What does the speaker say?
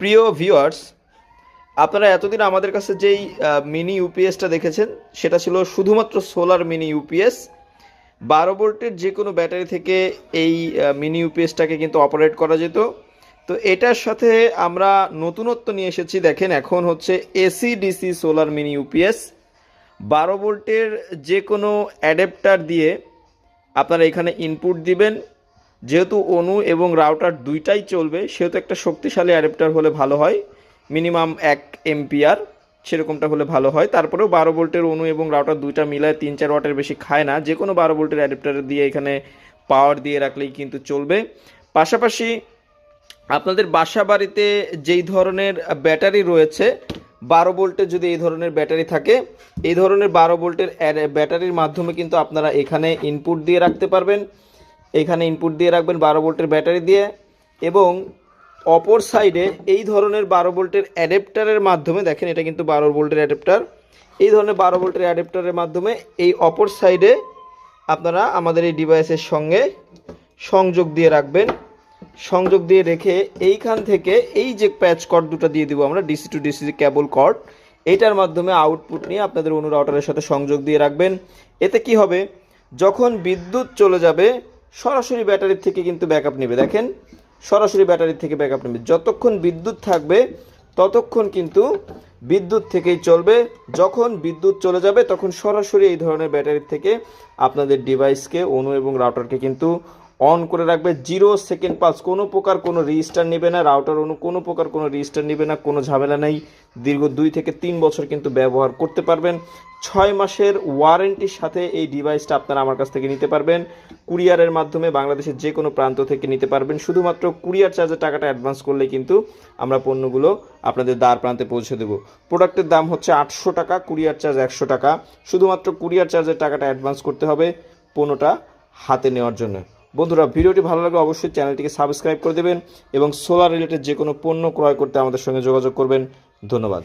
প্রিয় ভিউয়ার্স আপনারা এতদিন আমাদের কাছে যেই মিনি ইউপিএসটা দেখেছেন, সেটা ছিল শুধুমাত্র সোলার মিনি ইউপিএস বারো ভোল্টের যে কোনো ব্যাটারি থেকে এই মিনি ইউপিএসটাকে কিন্তু অপারেট করা যেত। তো এটার সাথে আমরা নতুনত্ব নিয়ে এসেছি, দেখেন এখন হচ্ছে AC DC solar mini UPS বারো ভোল্টের যে কোনো অ্যাডাপ্টার দিয়ে আপনারা এখানে ইনপুট দিবেন যেহেতু অনু এবং রাউটার দুইটাই চলবে, সেহেতু একটা শক্তিশালী অ্যাডাপ্টার হলে ভালো হয়। মিনিমাম এক এমপিআর সেরকমটা হলে ভালো হয়। তারপরেও বারো ভোল্টের অনু এবং রাউটার দুইটা মিলায় তিন চার ওয়াটের বেশি খায় না। যে কোনো বারো ভোল্টের অ্যাডাপ্টার দিয়ে এখানে পাওয়ার দিয়ে রাখলেই কিন্তু চলবে। পাশাপাশি আপনাদের বাসা বাড়িতে যেই ধরনের ব্যাটারি রয়েছে, বারো ভোল্টের যদি এই ধরনের ব্যাটারি থাকে, এই ধরনের বারো ভোল্টের ব্যাটারির মাধ্যমে কিন্তু আপনারা এখানে ইনপুট দিয়ে রাখতে পারবেন। এখানে ইনপুট দিয়ে রাখবেন বারো ভোল্টের ব্যাটারি দিয়ে এবং অপর সাইডে এই ধরনের বারো ভোল্টের অ্যাডাপ্টারের মাধ্যমে, দেখেন এটা কিন্তু বারো ভোল্টের অ্যাডাপ্টার এই ধরনের বারো ভোল্টের অ্যাডাপ্টারের মাধ্যমে এই অপর সাইডে আপনারা আমাদের এই ডিভাইসের সঙ্গে সংযোগ দিয়ে রাখবেন। সংযোগ দিয়ে রেখে এইখান থেকে এই যে প্যাচ কর্ড দুটো দিয়ে দিব আমরা DC to DC cable cord এইটার মাধ্যমে আউটপুট নিয়ে আপনাদের অনু রাউটারের সাথে সংযোগ দিয়ে রাখবেন। এতে কি হবে? যখন বিদ্যুৎ চলে যাবে সরাসরি ব্যাটারির থেকে কিন্তু ব্যাকআপ নেবে। দেখেন, সরাসরি ব্যাটারির থেকে ব্যাকআপ নেবে। যতক্ষণ বিদ্যুৎ থাকবে, ততক্ষণ কিন্তু বিদ্যুৎ থেকেই চলবে। যখন বিদ্যুৎ চলে যাবে, তখন সরাসরি এই ধরনের ব্যাটারির থেকে আপনাদের ডিভাইসকে অনু এবং রাউটারকে কিন্তু অন করে রাখবে, জিরো সেকেন্ড পালস কোনো প্রকার কোনো রেজিস্টার নেবে না রাউটার অনু, কোনো প্রকার কোনো রেজিস্টার নেবে না, কোনো ঝামেলা নেই। দীর্ঘ দুই থেকে তিন বছর কিন্তু ব্যবহার করতে পারবেন। ছয় মাসের ওয়ারেন্টির সাথে এই ডিভাইসটা আপনারা আমার কাছ থেকে নিতে পারবেন। কুরিয়ারের মাধ্যমে বাংলাদেশের যে কোনো প্রান্ত থেকে নিতে পারবেন। শুধুমাত্র কুরিয়ার চার্জের টাকাটা অ্যাডভান্স করলে কিন্তু আমরা পণ্যগুলো আপনাদের দ্বার প্রান্তে পৌঁছে দেবো। প্রোডাক্টের দাম হচ্ছে আটশো টাকা, কুরিয়ার চার্জ একশো টাকা। শুধুমাত্র কুরিয়ার চার্জের টাকাটা অ্যাডভান্স করতে হবে পণ্যটা হাতে নেওয়ার জন্য। বন্ধুরা, ভিডিওটি ভালো লাগলে অবশ্যই চ্যানেলটিকে সাবস্ক্রাইব করে দেবেন এবং সোলার রিলেটেড যে কোনো পণ্য ক্রয় করতে আমাদের সঙ্গে যোগাযোগ করবেন। ধন্যবাদ।